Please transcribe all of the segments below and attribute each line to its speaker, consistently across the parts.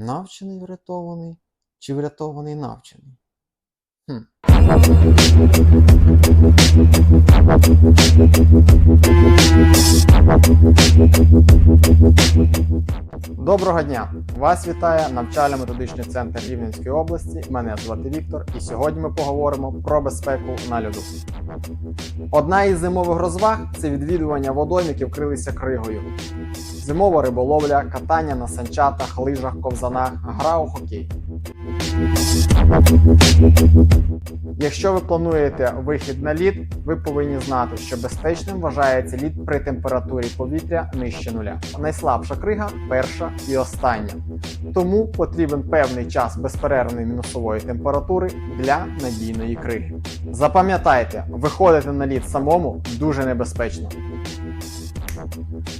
Speaker 1: Навчений врятований чи врятований навчений? Хм. Доброго дня! Вас вітає навчально-методичний центр Рівненської області. Мене звати Віктор, і сьогодні ми поговоримо про безпеку на льоду. Одна із зимових розваг це відвідування водойм, вкрилися кригою. Зимова риболовля, катання на санчатах, лижах, ковзанах, гра у хокей. Якщо ви плануєте вихід на лід, ви повинні знати, що безпечним вважається лід при температурі повітря нижче нуля. Найслабша крига перша і остання. Тому потрібен певний час безперервної мінусової температури для надійної криги. Запам'ятайте, виходити на лід самому дуже небезпечно.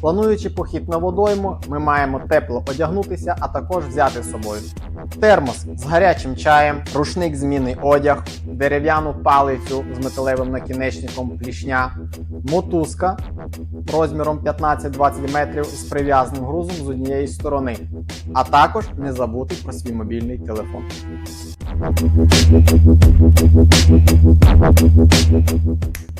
Speaker 1: Плануючи похід на водойму, ми маємо тепло одягнутися, а також взяти з собою термос з гарячим чаєм, рушник змінний одяг, дерев'яну палицю з металевим накінечником плішня, мотузка розміром 15-20 метрів з прив'язаним грузом з однієї сторони, а також не забути про свій мобільний телефон.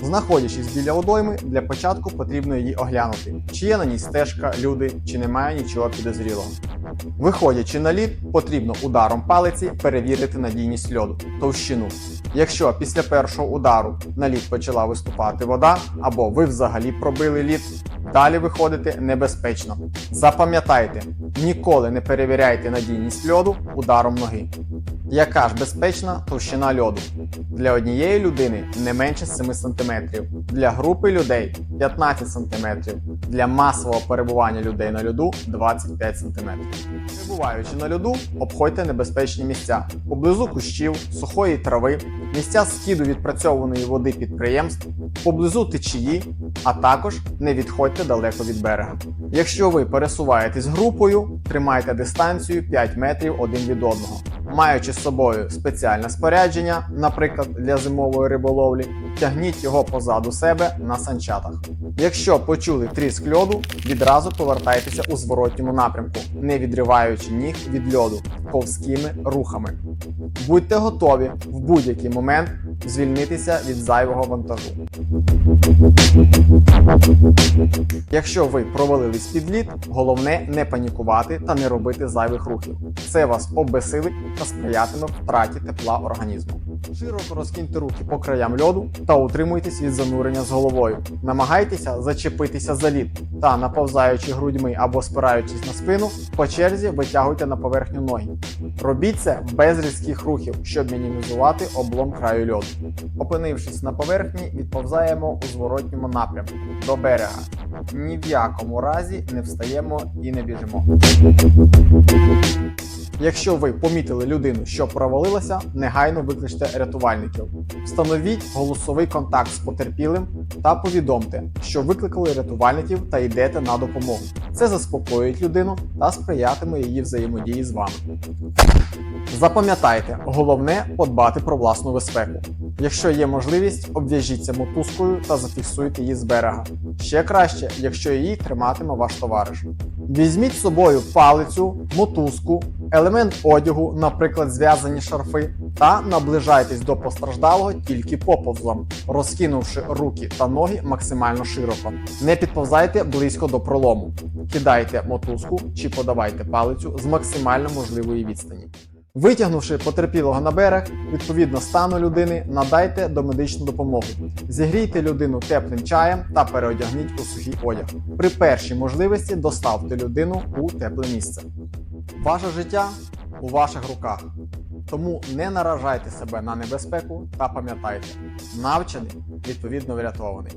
Speaker 1: Знаходячись біля водойми, для початку потрібно її оглянути, чи є на ній стежка, люди, чи немає нічого підозрілого. Виходячи на лід, потрібно ударом палиці перевірити надійність льоду, товщину. Якщо після першого удару на лід почала виступати вода, або ви взагалі пробили лід, далі виходити небезпечно. Запам'ятайте, ніколи не перевіряйте надійність льоду ударом ноги. Яка ж безпечна товщина льоду? Для однієї людини не менше 7 см, для групи людей 15 см, для масового перебування людей на льоду 25 см. Перебуваючи на льоду, обходьте небезпечні місця поблизу кущів, сухої трави, місця скиду відпрацьованої води підприємств, поблизу течії, а також не відходьте далеко від берега. Якщо ви пересуваєтесь групою, тримайте дистанцію 5 метрів один від одного. Маючи з собою спеціальне спорядження, наприклад, для зимової риболовлі, тягніть його позаду себе на санчатах. Якщо почули тріск льоду, відразу повертайтеся у зворотньому напрямку, не відриваючи ніг від льоду ковськими рухами. Будьте готові в будь-який момент звільнитися від зайвого вантажу. Якщо ви провалились під лід, головне не панікувати та не робити зайвих рухів. Це вас обесилить та сприятиме втраті тепла організму. Широко розкиньте руки по краям льоду та утримуйтесь від занурення з головою. Намагайтеся зачепитися за лід та, наповзаючи грудьми або спираючись на спину, по черзі витягуйте на поверхню ноги. Робіть це без різких рухів, щоб мінімізувати облом краю льоду. Опинившись на поверхні, відповзаємо у зворотньому напрямку до берега. Ні в якому разі не встаємо і не біжимо. Якщо ви помітили людину, що провалилася, негайно викличте рятувальників. Встановіть голосовий контакт з потерпілим та повідомте, що викликали рятувальників та йдете на допомогу. Це заспокоїть людину та сприятиме її взаємодії з вами. Запам'ятайте, головне подбати про власну безпеку. Якщо є можливість, обв'яжіться мотузкою та зафіксуйте її з берега. Ще краще, якщо її триматиме ваш товариш. Візьміть з собою палицю, мотузку, елемент одягу, наприклад, зв'язані шарфи, та наближайтесь до постраждалого тільки поповзлом, розкинувши руки та ноги максимально широко. Не підповзайте близько до пролому. Кидайте мотузку чи подавайте палицю з максимально можливої відстані. Витягнувши потерпілого на берег, відповідно стану людини, надайте домедичну допомогу. Зігрійте людину теплим чаєм та переодягніть у сухий одяг. При першій можливості доставте людину у тепле місце. Ваше життя у ваших руках. Тому не наражайте себе на небезпеку та пам'ятайте, навчений відповідно врятований.